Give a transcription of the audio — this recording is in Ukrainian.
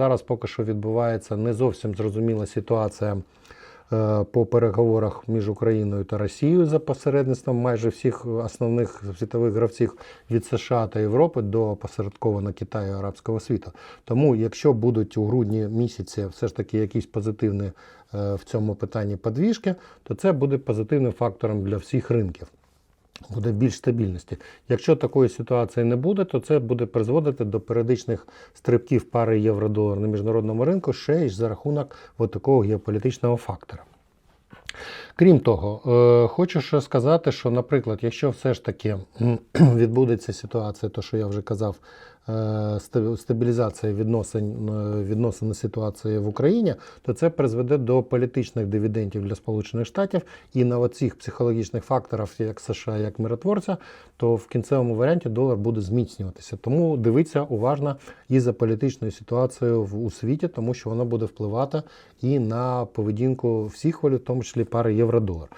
зараз поки що відбувається не зовсім зрозуміла ситуація е, по переговорах між Україною та Росією за посередництвом майже всіх основних світових гравців від США та Європи до посередковано Китаю і арабського світу. Тому, якщо будуть у грудні місяці все ж таки якісь позитивні е, в цьому питанні подвіжки, то це буде позитивним фактором для всіх ринків. Буде більш стабільності. Якщо такої ситуації не буде, то це буде призводити до періодичних стрибків пари євро-долар на міжнародному ринку ще й за рахунок от такого геополітичного фактора. Крім того, е, хочу ще сказати, що, наприклад, якщо все ж таки відбудеться ситуація, то що я вже казав, е, стабілізація відносин, е, відносин ситуації в Україні, то це призведе до політичних дивідендів для Сполучених Штатів і на оцих психологічних факторах, як США, як миротворця, то в кінцевому варіанті долар буде зміцнюватися. Тому дивіться уважно і за політичною ситуацією у світі, тому що воно буде впливати і на поведінку всіх валют, в тому числі пари євро-долар.